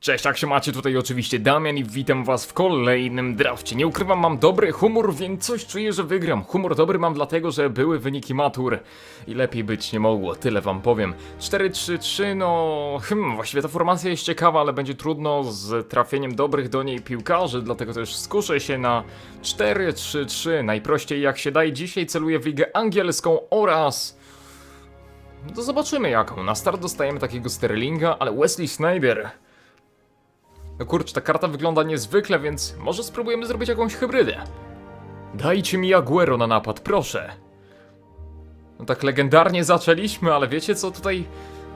Cześć, jak się macie? Tutaj oczywiście Damian i witam was w kolejnym drafcie. Nie ukrywam, mam dobry humor, więc coś czuję, że wygram. Humor dobry mam dlatego, że były wyniki matur i lepiej być nie mogło, tyle wam powiem. 4-3-3, no... Hmm, właściwie ta formacja jest ciekawa, ale będzie trudno z trafieniem dobrych do niej piłkarzy, dlatego też skuszę się na 4-3-3. Najprościej jak się daje, dzisiaj celuję w ligę angielską oraz... To zobaczymy jaką. Na start dostajemy takiego Sterlinga, ale Wesley Snyder... No kurczę, ta karta wygląda niezwykle, więc może spróbujemy zrobić jakąś hybrydę. Dajcie mi Aguero na napad, proszę. No tak legendarnie zaczęliśmy, ale wiecie co tutaj...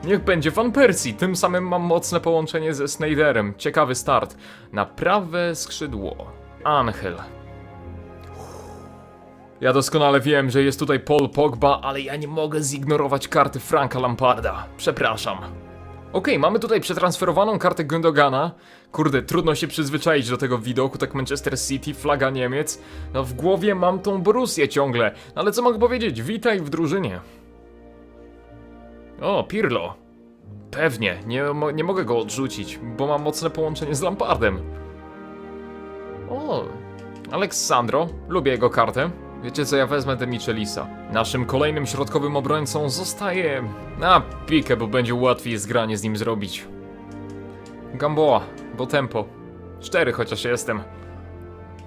Niech będzie Van Persie, tym samym mam mocne połączenie ze Snyderem. Ciekawy start. Na prawe skrzydło. Angel. Ja doskonale wiem, że jest tutaj Paul Pogba, ale ja nie mogę zignorować karty Franka Lamparda. Przepraszam. Okej, mamy tutaj przetransferowaną kartę Gündogana. Kurde, trudno się przyzwyczaić do tego widoku, tak Manchester City, flaga Niemiec. No w głowie mam tą Borussię ciągle, No, ale co mogę powiedzieć? Witaj w drużynie. O, Pirlo. Pewnie, nie, nie mogę go odrzucić, bo mam mocne połączenie z Lampardem. O, Aleksandro, lubię jego kartę. Wiecie co, ja wezmę de Michelisa. Naszym kolejnym środkowym obrońcą zostaje... A, Pique, bo będzie łatwiej zgranie z nim zrobić. Gamboa, bo tempo. Cztery chociaż jestem.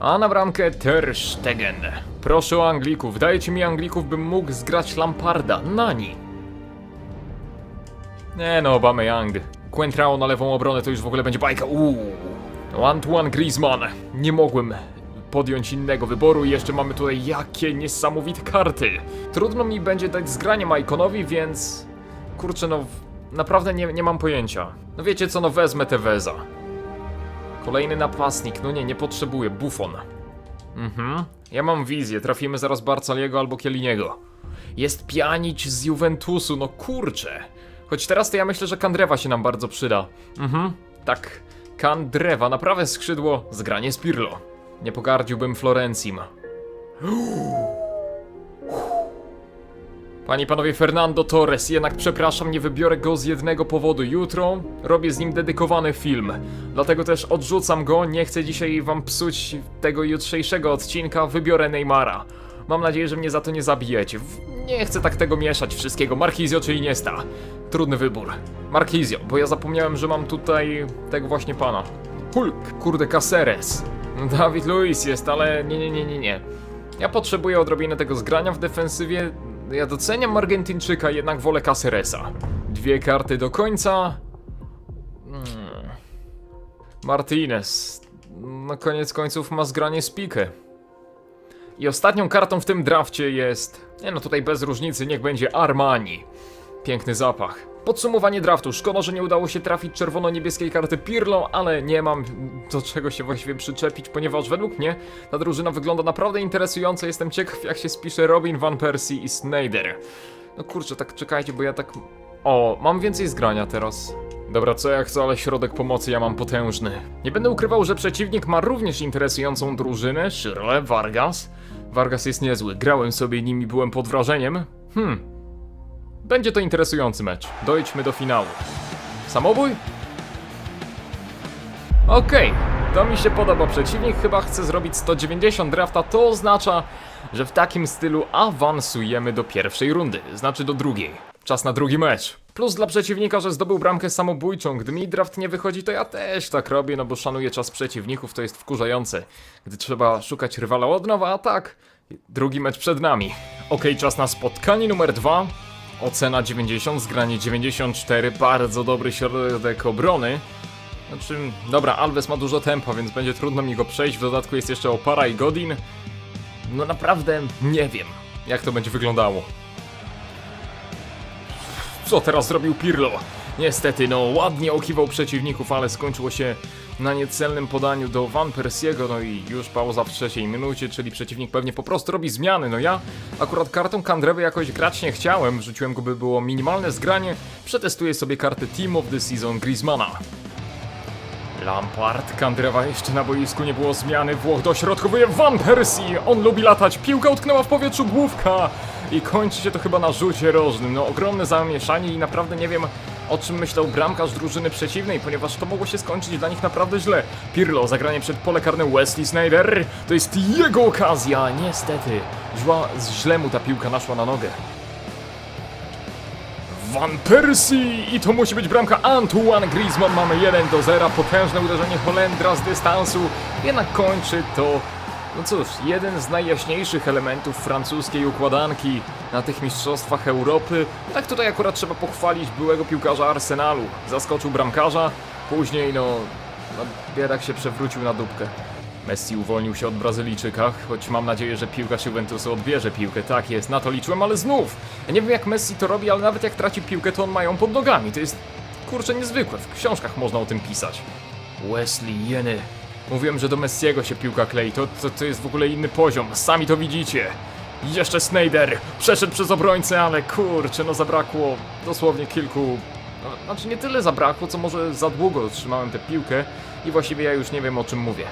A na bramkę Ter Stegen. Proszę o Anglików, dajcie mi Anglików, bym mógł zgrać Lamparda. Nani. Nie no, Young. Quentrao na lewą obronę to już w ogóle będzie bajka. Uuu. Antoine Griezmann. Nie mogłem podjąć innego wyboru i jeszcze mamy tutaj jakie niesamowite karty. Trudno mi będzie dać zgranie Majkonowi, więc... Kurczę, no... Naprawdę nie, nie mam pojęcia. No wiecie co, no wezmę Teveza. Kolejny napastnik, no nie, nie potrzebuję. Buffon. Mhm. Ja mam wizję, trafimy zaraz Barcaliego albo Kieliniego. Jest Pjanic z Juventusu, no kurczę. Choć teraz to ja myślę, że Kandrewa się nam bardzo przyda. Mhm, tak. Kandrewa, na prawe skrzydło, zgranie z Pirlo. Nie pogardziłbym Florencim. Panie i panowie, Fernando Torres, jednak przepraszam, nie wybiorę go z jednego powodu. Jutro robię z nim dedykowany film. Dlatego też odrzucam go, nie chcę dzisiaj wam psuć tego jutrzejszego odcinka, wybiorę Neymara. Mam nadzieję, że mnie za to nie zabijecie. Nie chcę tak tego mieszać wszystkiego. Marquizio czy Iniesta? Trudny wybór. Marquizio, bo ja zapomniałem, że mam tutaj tego właśnie pana. Hulk, kurde, Caceres. Dawid Luiz jest, ale nie, nie, nie, nie, nie. Ja potrzebuję odrobiny tego zgrania w defensywie. Ja doceniam Argentyńczyka, jednak wolę Caceresa. Dwie karty do końca. Hmm. Martinez. Na koniec końców ma zgranie z. I ostatnią kartą w tym drafcie jest... Nie no, tutaj bez różnicy, niech będzie Armani. Piękny zapach. Podsumowanie draftu. Szkoda, że nie udało się trafić czerwono-niebieskiej karty Pirlo, ale nie mam do czego się właściwie przyczepić, ponieważ według mnie ta drużyna wygląda naprawdę interesująco. Jestem ciekaw, jak się spisze Robin Van Persie i Snyder. No kurczę, tak czekajcie, bo ja tak... O, mam więcej zgrania teraz. Dobra, co ja chcę, ale środek pomocy ja mam potężny. Nie będę ukrywał, że przeciwnik ma również interesującą drużynę, Shirley, Vargas. Vargas jest niezły, grałem sobie nim i byłem pod wrażeniem. Hmm, będzie to interesujący mecz. Dojdźmy do finału. Samobój? Okej, to mi się podoba. Przeciwnik chyba chce zrobić 190 drafta. To oznacza, że w takim stylu awansujemy do pierwszej rundy, znaczy do drugiej. Czas na drugi mecz. Plus dla przeciwnika, że zdobył bramkę samobójczą. Gdy mi draft nie wychodzi, to ja też tak robię, no bo szanuję czas przeciwników, to jest wkurzające. Gdy trzeba szukać rywala od nowa, a tak. Drugi mecz przed nami. Okej, czas na spotkanie numer dwa. Ocena 90, zgranie 94, bardzo dobry środek obrony. Znaczy, dobra, Alves ma dużo tempa, więc będzie trudno mi go przejść. W dodatku jest jeszcze Opara i Godin. No naprawdę nie wiem, jak to będzie wyglądało. Co teraz zrobił Pirlo? Niestety, no ładnie okiwał przeciwników, ale skończyło się na niecelnym podaniu do Van Persiego, no i już pauza w trzeciej minucie, czyli przeciwnik pewnie po prostu robi zmiany. No ja akurat kartą Kandrewy jakoś grać nie chciałem, wrzuciłem go by było minimalne zgranie, przetestuję sobie kartę Team of the Season Griezmana. Lampard, Kandrewa jeszcze na boisku nie było zmiany, Włoch dośrodkowuje Van Persie, on lubi latać, piłka utknęła w powietrzu, główka. I kończy się to chyba na rzucie rożnym, no ogromne zamieszanie i naprawdę nie wiem o czym myślał bramkarz drużyny przeciwnej, ponieważ to mogło się skończyć dla nich naprawdę źle. Pirlo, zagranie przed pole karne Wesley Snyder, to jest jego okazja, niestety. Źła, źle mu ta piłka naszła na nogę. Van Persie i to musi być bramka Antoine Griezmann. Mamy 1 do 0, potężne uderzenie Holendra z dystansu, jednak kończy to, no cóż, jeden z najjaśniejszych elementów francuskiej układanki na tych mistrzostwach Europy. Tak tutaj akurat trzeba pochwalić byłego piłkarza Arsenalu. Zaskoczył bramkarza, później no, no biedak się przewrócił na dupkę. Messi uwolnił się od Brazylijczyka, choć mam nadzieję, że piłkarz Juventusu odbierze piłkę. Tak jest, na to liczyłem, ale znów. Ja nie wiem jak Messi to robi, ale nawet jak traci piłkę, to on ma ją pod nogami. To jest, kurczę, niezwykłe. W książkach można o tym pisać. Wesley, jeny. Mówiłem, że do Messiego się piłka klei. To, to, to jest w ogóle inny poziom. Sami to widzicie. Jeszcze Snyder. Przeszedł przez obrońcę, ale kurczę, no zabrakło dosłownie kilku... No, znaczy nie tyle zabrakło, co może za długo trzymałem tę piłkę i właściwie ja już nie wiem o czym mówię.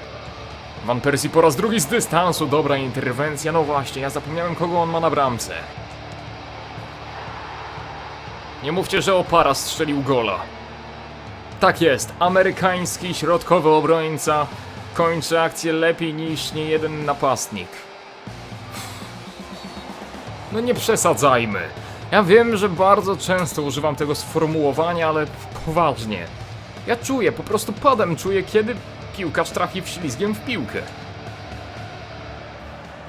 Van Persie po raz drugi z dystansu, dobra interwencja, no właśnie, ja zapomniałem kogo on ma na bramce. Nie mówcie, że Opara strzelił gola. Tak jest, amerykański środkowy obrońca kończy akcję lepiej niż niejeden napastnik. No nie przesadzajmy. Ja wiem, że bardzo często używam tego sformułowania, ale poważnie. Ja czuję, po prostu padem czuję, kiedy piłkarz trafi wślizgiem w piłkę.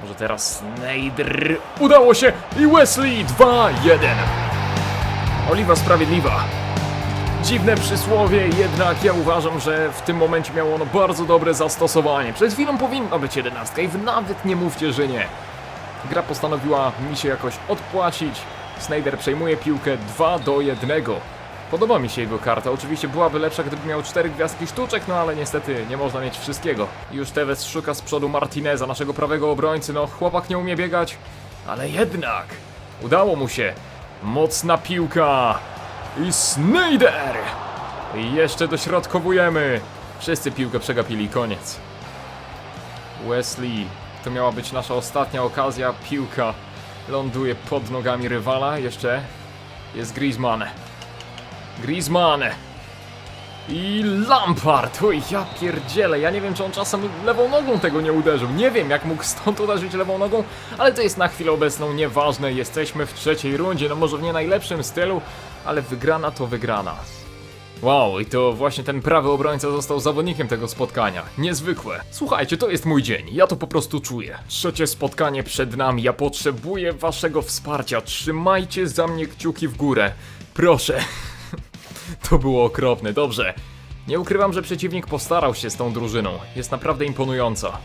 Może teraz Snyder. Udało się! I Wesley 2-1. Oliwa sprawiedliwa. Dziwne przysłowie, jednak ja uważam, że w tym momencie miało ono bardzo dobre zastosowanie. Przed chwilą powinno być jedenastka i nawet nie mówcie, że nie. Gra postanowiła mi się jakoś odpłacić. Snyder przejmuje piłkę 2 do 1. Podoba mi się jego karta. Oczywiście byłaby lepsza, gdyby miał 4 gwiazdki sztuczek, no ale niestety nie można mieć wszystkiego. Już Tevez szuka z przodu Martineza, naszego prawego obrońcy. No, chłopak nie umie biegać, ale jednak udało mu się. Mocna piłka i Snyder! Jeszcze dośrodkowujemy. Wszyscy piłkę przegapili, koniec. Wesley, to miała być nasza ostatnia okazja. Piłka ląduje pod nogami rywala. Jeszcze jest Griezmann. Griezmann. I Lampard. Uj, ja pierdzielę. Ja nie wiem, czy on czasem lewą nogą tego nie uderzył. Nie wiem, jak mógł stąd uderzyć lewą nogą, ale to jest na chwilę obecną nieważne. Jesteśmy w trzeciej rundzie. No może w nie najlepszym stylu, ale wygrana to wygrana. Wow, i to właśnie ten prawy obrońca został zawodnikiem tego spotkania. Niezwykłe. Słuchajcie, to jest mój dzień. Ja to po prostu czuję. Trzecie spotkanie przed nami. Ja potrzebuję waszego wsparcia. Trzymajcie za mnie kciuki w górę. Proszę. To było okropne, dobrze. Nie ukrywam, że przeciwnik postarał się z tą drużyną. Jest naprawdę imponująca.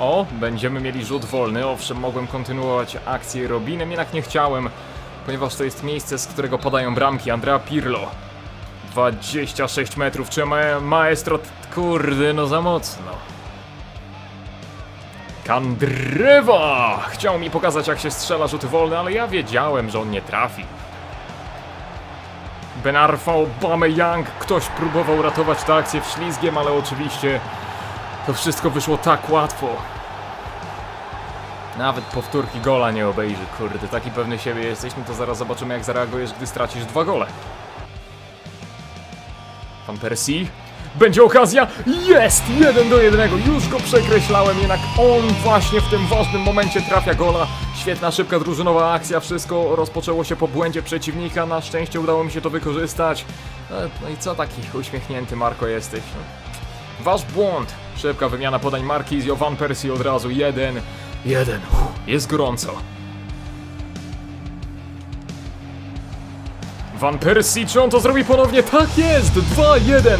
O, będziemy mieli rzut wolny. Owszem, mogłem kontynuować akcję Robinem, jednak nie chciałem, ponieważ to jest miejsce, z którego padają bramki. Andrea Pirlo. 26 metrów, czy ma maestro... Kurde, no za mocno. Kandrywa! Chciał mi pokazać, jak się strzela rzuty wolne, ale ja wiedziałem, że on nie trafi. Ben Arfa, Young, ktoś próbował ratować tę akcję wślizgiem, ale oczywiście to wszystko wyszło tak łatwo. Nawet powtórki gola nie obejrzy, kurde, taki pewny siebie jesteśmy, to zaraz zobaczymy jak zareagujesz, gdy stracisz dwa gole. Van Persie. Będzie okazja! Jest! 1 do 1. Już go przekreślałem, jednak on właśnie w tym ważnym momencie trafia gola. Świetna, szybka, drużynowa akcja. Wszystko rozpoczęło się po błędzie przeciwnika. Na szczęście udało mi się to wykorzystać. No, no i co taki uśmiechnięty Marko jesteś? No. Wasz błąd! Szybka wymiana podań Marquizio, Van Persie od razu. Jeden. Jeden. Jest gorąco. Van Persie, czy on to zrobi ponownie? Tak jest! 2-1!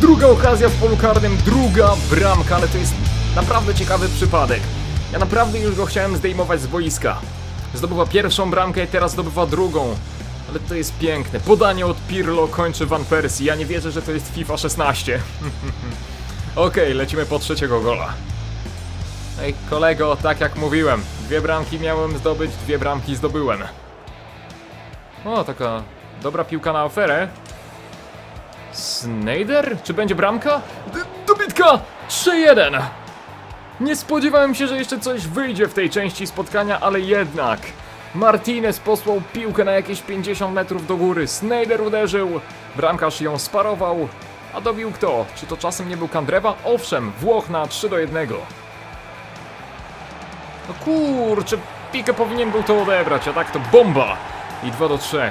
Druga okazja w polu karnym, druga bramka, ale to jest naprawdę ciekawy przypadek. Ja naprawdę już go chciałem zdejmować z boiska. Zdobywa pierwszą bramkę i teraz zdobywa drugą. Ale to jest piękne. Podanie od Pirlo kończy Van Persie. Ja nie wierzę, że to jest FIFA 16. Okej, lecimy po trzeciego gola. Ej, kolego, tak jak mówiłem, dwie bramki miałem zdobyć, dwie bramki zdobyłem. O, taka dobra piłka na oferę. Snyder? Czy będzie bramka? D dobitka! 3-1! Nie spodziewałem się, że jeszcze coś wyjdzie w tej części spotkania, ale jednak. Martinez posłał piłkę na jakieś 50 metrów do góry. Snyder uderzył. Bramkarz ją sparował. A dobił kto? Czy to czasem nie był Kandrewa? Owszem, Włoch na 3 do 1. No kurczę, Pique powinien był to odebrać, a tak to bomba! I 2 do 3.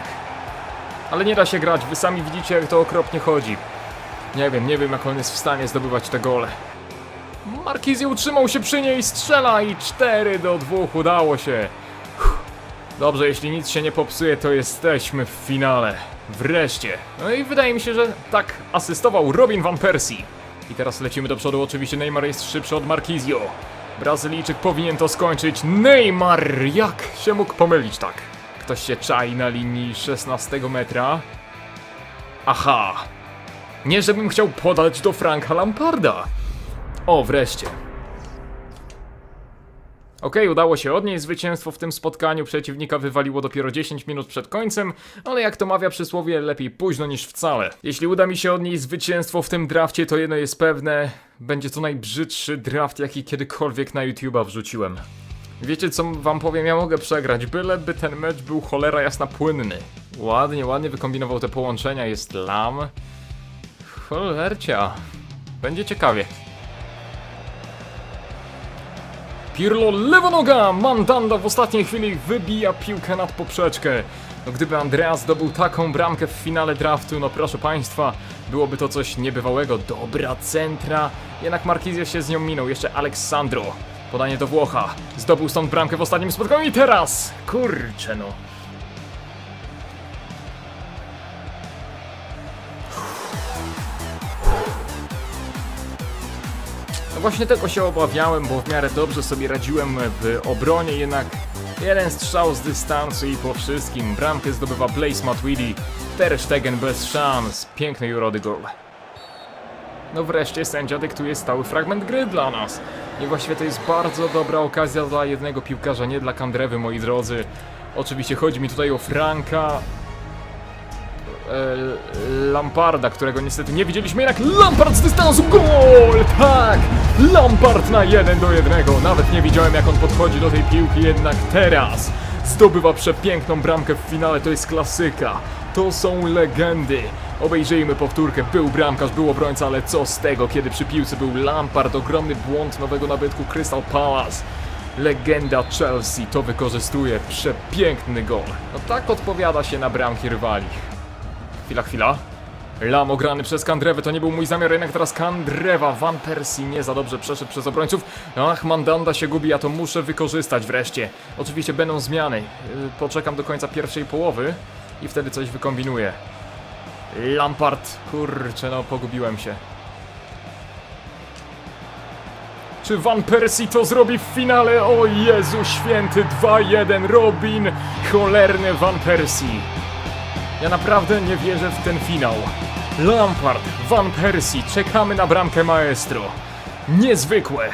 Ale nie da się grać, wy sami widzicie jak to okropnie chodzi. Nie wiem, nie wiem jak on jest w stanie zdobywać te gole. Markizji utrzymał się przy niej, strzela i 4 do 2 udało się. Dobrze, jeśli nic się nie popsuje, to jesteśmy w finale. Wreszcie. No i wydaje mi się, że tak asystował Robin Van Persie. I teraz lecimy do przodu, oczywiście Neymar jest szybszy od Markizio. Brazylijczyk powinien to skończyć. Neymar! Jak się mógł pomylić tak? Ktoś się czai na linii 16 metra. Aha! Nie żebym chciał podać do Franka Lamparda. O, wreszcie. Okej, udało się odnieść zwycięstwo w tym spotkaniu. Przeciwnika wywaliło dopiero 10 minut przed końcem, ale jak to mawia przysłowie, lepiej późno niż wcale. Jeśli uda mi się odnieść zwycięstwo w tym drafcie, to jedno jest pewne: będzie to najbrzydszy draft, jaki kiedykolwiek na YouTube'a wrzuciłem. Wiecie co wam powiem, ja mogę przegrać, byleby ten mecz był cholera jasna płynny. Ładnie, ładnie wykombinował te połączenia, jest lam. Cholercia. Będzie ciekawie. Pirlo lewa noga! Mandanda w ostatniej chwili wybija piłkę nad poprzeczkę. No gdyby Andreas zdobył taką bramkę w finale draftu, no proszę państwa, byłoby to coś niebywałego. Dobra centra, jednak Marquizio się z nią minął. Jeszcze Aleksandro. Podanie do Włocha. Zdobył stąd bramkę w ostatnim spotkaniu i teraz! Kurczę no. Właśnie tego się obawiałem, bo w miarę dobrze sobie radziłem w obronie, jednak jeden strzał z dystansu i po wszystkim bramkę zdobywa Blaze Matuidi. Ter Stegen bez szans. Piękny urody gol. No wreszcie sędzia dyktuje stały fragment gry dla nas. I właściwie to jest bardzo dobra okazja dla jednego piłkarza, nie dla Kandrewy, moi drodzy. Oczywiście chodzi mi tutaj o Franka Lamparda, którego niestety nie widzieliśmy, jednak Lampard z dystansu, gol! Tak! Lampard na 1 do 1. Nawet nie widziałem jak on podchodzi do tej piłki, jednak teraz zdobywa przepiękną bramkę w finale, to jest klasyka. To są legendy. Obejrzyjmy powtórkę. Był bramkarz, był obrońca, ale co z tego, kiedy przy piłce był Lampard, ogromny błąd nowego nabytku Crystal Palace. Legenda Chelsea to wykorzystuje. Przepiękny gol. No tak odpowiada się na bramki rywali. Chwila, chwila. Lam ograny przez Kandrewę, to nie był mój zamiar, jednak teraz Kandrewa, Van Persie nie za dobrze przeszedł przez obrońców. Ach, Mandanda się gubi, ja to muszę wykorzystać wreszcie. Oczywiście będą zmiany. Yy, Poczekam do końca pierwszej połowy i wtedy coś wykombinuję. Lampard, kurczę, no pogubiłem się. Czy Van Persie to zrobi w finale? O Jezu święty, 2-1, Robin, cholerny Van Persie. Ja naprawdę nie wierzę w ten finał. Lampard, Van Persie, czekamy na bramkę maestro. Niezwykłe.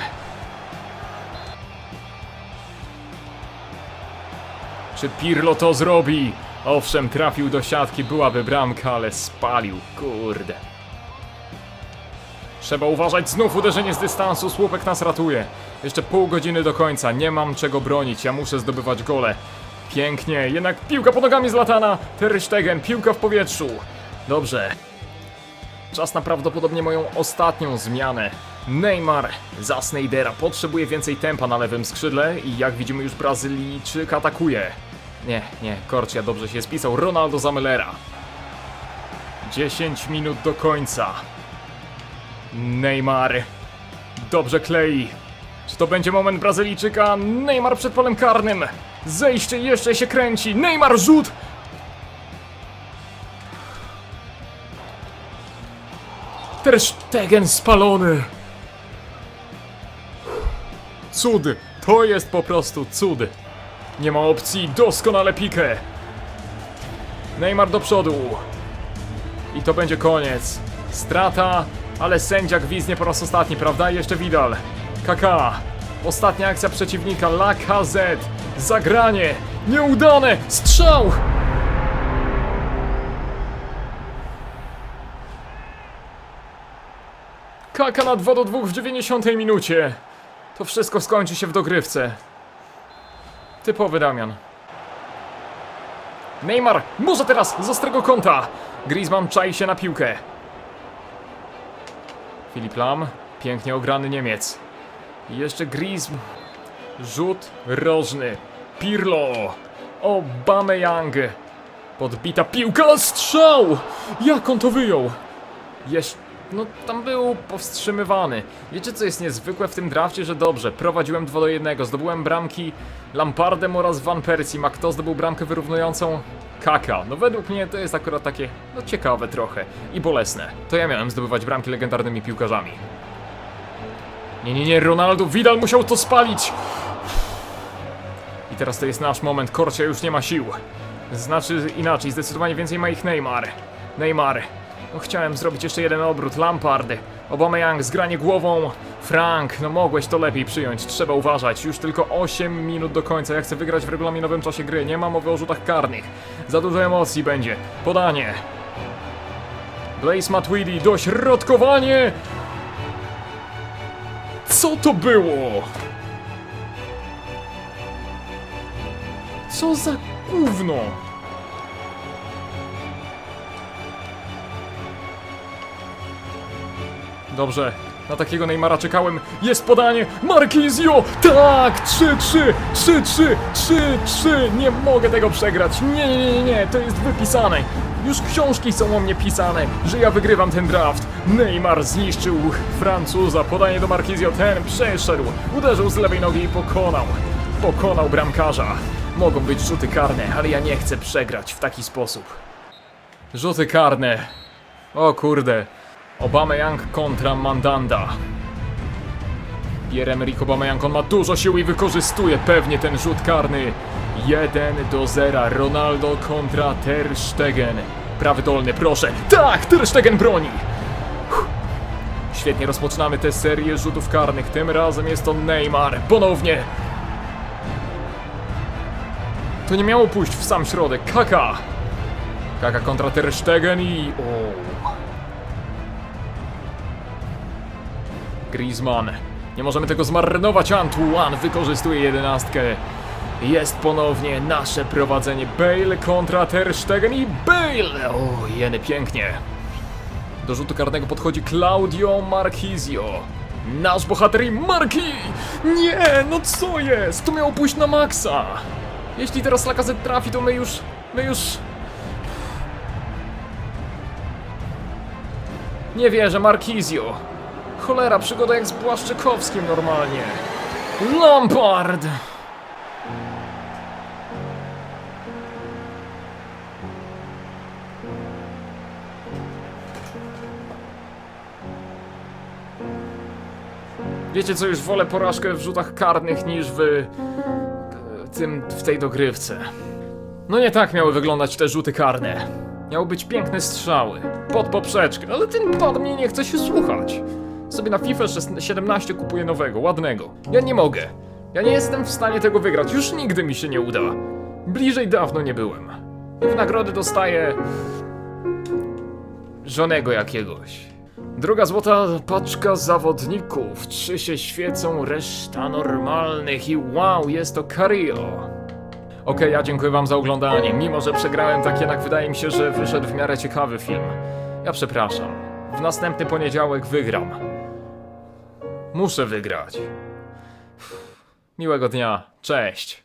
Czy Pirlo to zrobi? Owszem, trafił do siatki, byłaby bramka, ale spalił. Kurde. Trzeba uważać, znów uderzenie z dystansu, słupek nas ratuje. Jeszcze pół godziny do końca, nie mam czego bronić, ja muszę zdobywać gole. Pięknie, jednak piłka pod nogami Zlatana, Ter Stegen, piłka w powietrzu. Dobrze. Czas na prawdopodobnie moją ostatnią zmianę. Neymar za Snydera potrzebuje więcej tempa na lewym skrzydle i jak widzimy już Brazylijczyk atakuje. Nie, nie, Korcia dobrze się spisał, Ronaldo za Müllera. 10 minut do końca. Neymar. Dobrze klei. Czy to będzie moment Brazylijczyka? Neymar przed polem karnym. Zejście jeszcze się kręci. Neymar rzut. Ter Stegen spalony. Cud. To jest po prostu cud. Nie ma opcji. Doskonale pikę. Neymar do przodu. I to będzie koniec. Strata, ale sędzia gwiznie po raz ostatni, prawda? Jeszcze Vidal. Kaka. Ostatnia akcja przeciwnika. Lacazette. Zagranie. Nieudane. Strzał. Kaka na 2 do 2 w 90 minucie. To wszystko skończy się w dogrywce. Typowy Damian. Neymar, może teraz z ostrego kąta. Griezmann czai się na piłkę. Filip Lam, pięknie ograny Niemiec. I jeszcze Griezmann. Rzut rożny. Pirlo. Aubameyang. Podbita piłka, strzał! Jak on to wyjął? Jeś... No tam był powstrzymywany. Wiecie co jest niezwykłe w tym drafcie, że dobrze, prowadziłem 2 do 1, zdobyłem bramki Lampardem oraz Van Persiem, a kto zdobył bramkę wyrównującą? Kaka. No według mnie to jest akurat takie, no ciekawe trochę i bolesne. To ja miałem zdobywać bramki legendarnymi piłkarzami. Nie, nie, nie, Ronaldo, Vidal musiał to spalić! I teraz to jest nasz moment, Korcia już nie ma sił. Znaczy inaczej, zdecydowanie więcej ma ich Neymar. Neymar. No chciałem zrobić jeszcze jeden obrót, Lampard. Aubameyang, zgranie głową. Frank, no mogłeś to lepiej przyjąć, trzeba uważać. Już tylko 8 minut do końca, ja chcę wygrać w regulaminowym czasie gry, nie ma mowy o rzutach karnych. Za dużo emocji będzie. Podanie. Blaze Matuidi, dośrodkowanie! Co to było? Co za gówno? Dobrze, na takiego Neymara czekałem. Jest podanie! Marquizio! Tak! 3-3! 3-3! 3-3! Nie mogę tego przegrać! Nie, nie, nie, nie, to jest wypisane! Już książki są o mnie pisane, że ja wygrywam ten draft. Neymar zniszczył Francuza, podanie do Marquizio, ten przeszedł, uderzył z lewej nogi i pokonał. Pokonał bramkarza. Mogą być rzuty karne, ale ja nie chcę przegrać w taki sposób. Rzuty karne. O kurde. Obama-Young kontra Mandanda. Pierre-Emerick Aubameyang, on ma dużo sił i wykorzystuje pewnie ten rzut karny. 1 do 0. Ronaldo kontra Ter Stegen. Prawy dolny, proszę. Tak, Ter Stegen broni. Świetnie rozpoczynamy tę serię rzutów karnych. Tym razem jest to Neymar. Ponownie. To nie miało pójść w sam środek. Kaka. Kaka kontra Ter Stegen i... O. Griezmann. Nie możemy tego zmarnować. Antoine wykorzystuje jedenastkę. Jest ponownie nasze prowadzenie. Bale kontra Ter Stegen i Bale! O, jeny pięknie. Do rzutu karnego podchodzi Claudio Marquizio. Nasz bohater i Marki! Nie, no co jest? To miało pójść na maksa. Jeśli teraz Lacazette trafi, to my już... My już... Nie wierzę, Marquizio. Cholera, przygoda jak z Błaszczykowskim normalnie. Lampard! Wiecie co, już wolę porażkę w rzutach karnych niż w... e, tym... w tej dogrywce. No nie tak miały wyglądać te rzuty karne. Miały być piękne strzały, pod poprzeczkę, ale ten pad mnie nie chce się słuchać. Sobie na FIFA 16 17 kupuję nowego, ładnego. Ja nie mogę. Ja nie jestem w stanie tego wygrać, już nigdy mi się nie uda. Bliżej dawno nie byłem. I w nagrody dostaję... żonego jakiegoś. Druga złota paczka zawodników. Trzy się świecą, reszta normalnych i wow, jest to Cario. Okej, ja dziękuję wam za oglądanie. Mimo, że przegrałem, tak jednak wydaje mi się, że wyszedł w miarę ciekawy film. Ja przepraszam. W następny poniedziałek wygram. Muszę wygrać. Miłego dnia. Cześć.